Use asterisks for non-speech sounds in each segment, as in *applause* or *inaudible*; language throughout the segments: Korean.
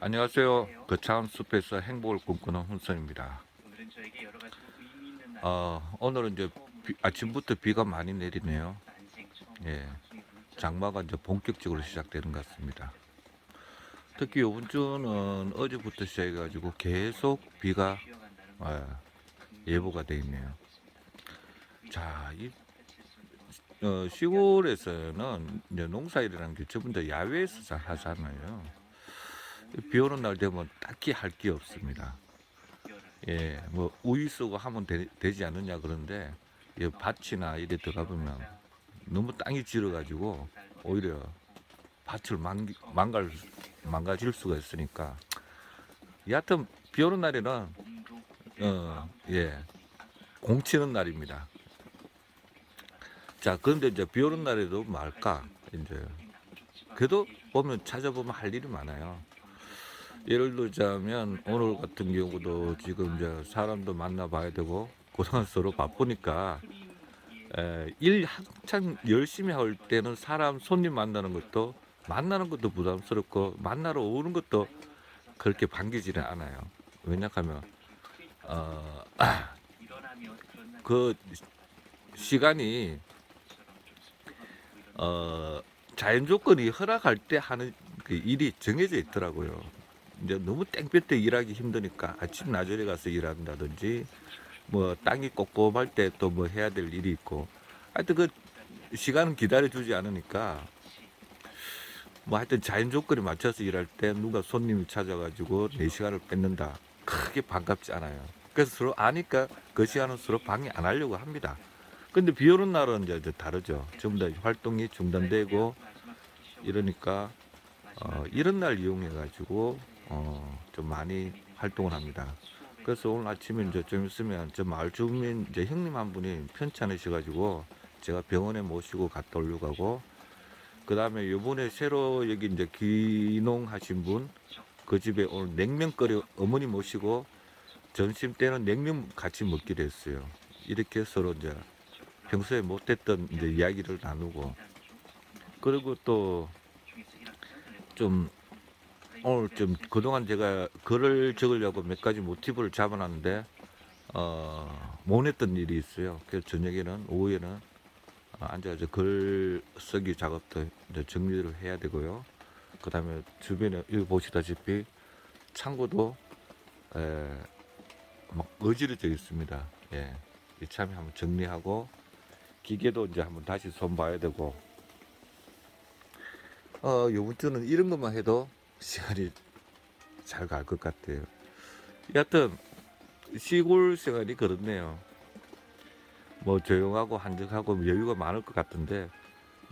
안녕하세요. 거창한 숲에서 행복을 꿈꾸는 날. 어, 오늘은 이제 비- 아침부터 비가 많이 내리네요. 예. 장마가 이제 본격적으로 시작되는 것 같습니다. 특히 이번 주는 어제부터 시작해가지고 계속 비가 어, 예보가 돼 있네요. 자, 이 어, 시골에서는 이제 농사일이라는 게 전부 다 야외에서 잘 하잖아요. 비 오는 날 되면 딱히 할 게 없습니다. 예, 뭐 우유 쓰고 하면 되, 지 않느냐 그런데 이 밭이나 이래 들어가 보면 너무 땅이 질어가지고 오히려 밭을 망, 망갈 망가질 수가 있으니까 여하튼 비 오는 날에는 어, 예, 공치는 날입니다. 자, 그런데 이제 비 오는 날에도 말까 이제 그래도 보면 찾아보면 할 일이 많아요. 예를 들자면 오늘 같은 경우도 지금 이제 사람도 만나봐야 되고 서로 바쁘니까 에, 일 한참 열심히 할 때는 사람 손님 만나는 것도 만나는 것도 부담스럽고 만나러 오는 것도 그렇게 반기지는 않아요. 왜냐하면 어, *clears throat* 그 시간이 어, 자연 조건이 허락할 때 하는 그 일이 정해져 있더라고요. 이제 너무 땡볕에 일하기 힘드니까 아침 나절에 가서 일한다든지 뭐 땅이 꼼꼼할 때 또 뭐 해야 될 일이 있고 하여튼 그 시간은 기다려주지 않으니까 뭐 하여튼 자연 조건에 맞춰서 일할 때 누가 손님이 찾아가지고 내 시간을 뺏는다 크게 반갑지 않아요. 그래서 서로 아니까 그 시간은 서로 방해 안 하려고 합니다. 근데 비 오는 날은 이제 다르죠. 전부 다 활동이 중단되고 이러니까 어, 이런 날 이용해 가지고 어, 좀 많이 활동을 합니다. 그래서 오늘 아침에 이제 좀 있으면 저 마을 주민 이제 형님 한 분이 편찮으셔 가지고 제가 병원에 모시고 갔다 오려고 하고 그 다음에 요번에 새로 여기 이제 귀농하신 분 그 집에 오늘 냉면 끓여 어머니 모시고 점심 때는 냉면 같이 먹기로 했어요. 이렇게 서로 이제 평소에 못했던 이제 이야기를 나누고 그리고 또 좀 오늘 좀 그동안 제가 글을 적으려고 몇 가지 모티브를 잡아놨는데 어, 못 했던 일이 있어요. 그래서 저녁에는 오후에는 어, 앉아서 글 쓰기 작업도 이제 정리를 해야 되고요. 그 다음에 주변에 여기 보시다시피 창고도 에, 막 어지러져 있습니다. 예. 이참에 한번 정리하고 기계도 이제 한번 다시 손 봐야 되고 어 요번 주는 이런 것만 해도 시간이 잘 갈 것 같아요. 여하튼 시골 생활이 그렇네요. 뭐 조용하고 한적하고 여유가 많을 것 같은데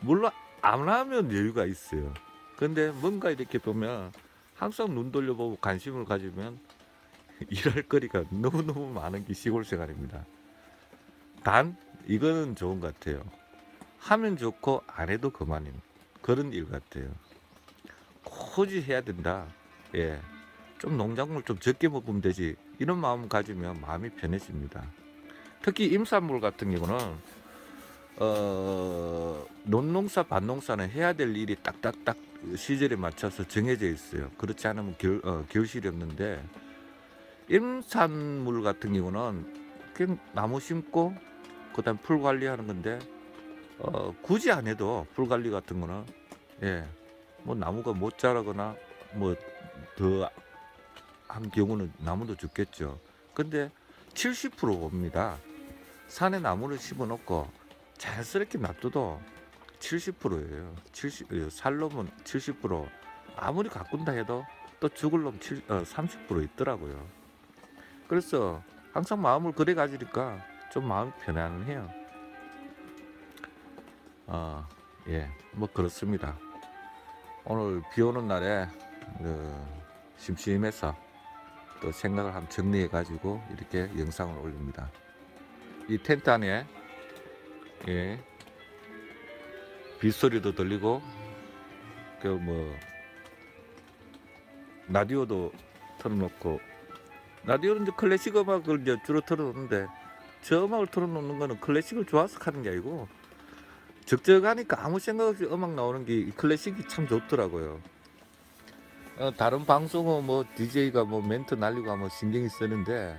물론 안 하면 여유가 있어요. 근데 뭔가 이렇게 보면 항상 눈 돌려보고 관심을 가지면 *laughs* 일할 거리가 너무너무 많은 게 시골 생활입니다. 단 이거는 좋은 것 같아요. 하면 좋고 안 해도 그만인 그런 일 같아요. 굳이 해야 된다. 예. 좀 농작물 좀 적게 먹으면 되지. 이런 마음 가지면 마음이 편해집니다. 특히 임산물 같은 경우는 어, 논농사, 밭농사는 해야 될 일이 딱딱딱 시절에 맞춰서 정해져 있어요. 그렇지 않으면 결, 어, 결실이 없는데 임산물 같은 경우는 그냥 나무 심고 그다음 풀 관리하는 건데 어, 굳이 안 해도 풀 관리 같은 거는 예, 뭐 나무가 못 자라거나 뭐 더 한 경우는 나무도 죽겠죠. 근데 70% 봅니다. 산에 나무를 심어 놓고 자연스럽게 놔둬도 70%예요. 70 살놈은 70% 아무리 가꾼다 해도 또 죽을 놈 7, 어, 30% 있더라고요. 그래서 항상 마음을 그래 가지니까 좀 마음이 편안해요. 어, 예, 뭐 그렇습니다. 오늘 비 오는 날에 그 심심해서 또 생각을 한번 정리해 가지고 이렇게 영상을 올립니다. 이 텐트 안에 예, 빗소리도 들리고 그 뭐 라디오도 틀어놓고 라디오는 이제 클래식 음악을 이제 주로 틀어놓는데 저 음악을 틀어놓는 거는 클래식을 좋아서 하는 게 아니고 적적하니까 아무 생각 없이 음악 나오는 게이 클래식이 참 좋더라고요. 어, 다른 방송은 뭐 DJ가 뭐 멘트 날리고 하면 신경이 쓰는데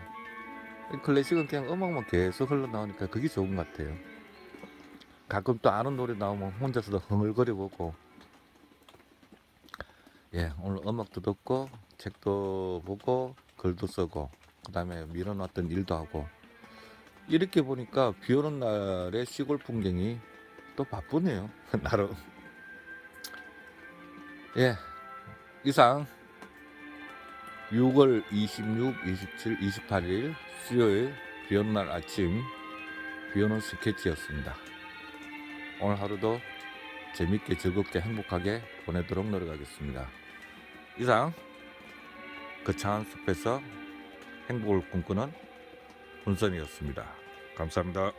이 클래식은 그냥 음악만 계속 흘러나오니까 그게 좋은 것 같아요. 가끔 또 아는 노래 나오면 혼자서도 흥얼거려 보고 예 오늘 음악도 듣고 책도 보고 글도 쓰고 그 다음에 밀어놨던 일도 하고 이렇게 보니까 비 오는 날의 시골 풍경이 또 바쁘네요 *laughs* 나름 예 이상 6월 26, 27, 28일 수요일 비 오는 날 아침 비 오는 스케치였습니다. 오늘 하루도 재밌게 즐겁게 행복하게 보내도록 노력하겠습니다. 이상 거창한 숲에서 행복을 꿈꾸는 훈선이었습니다. 감사합니다.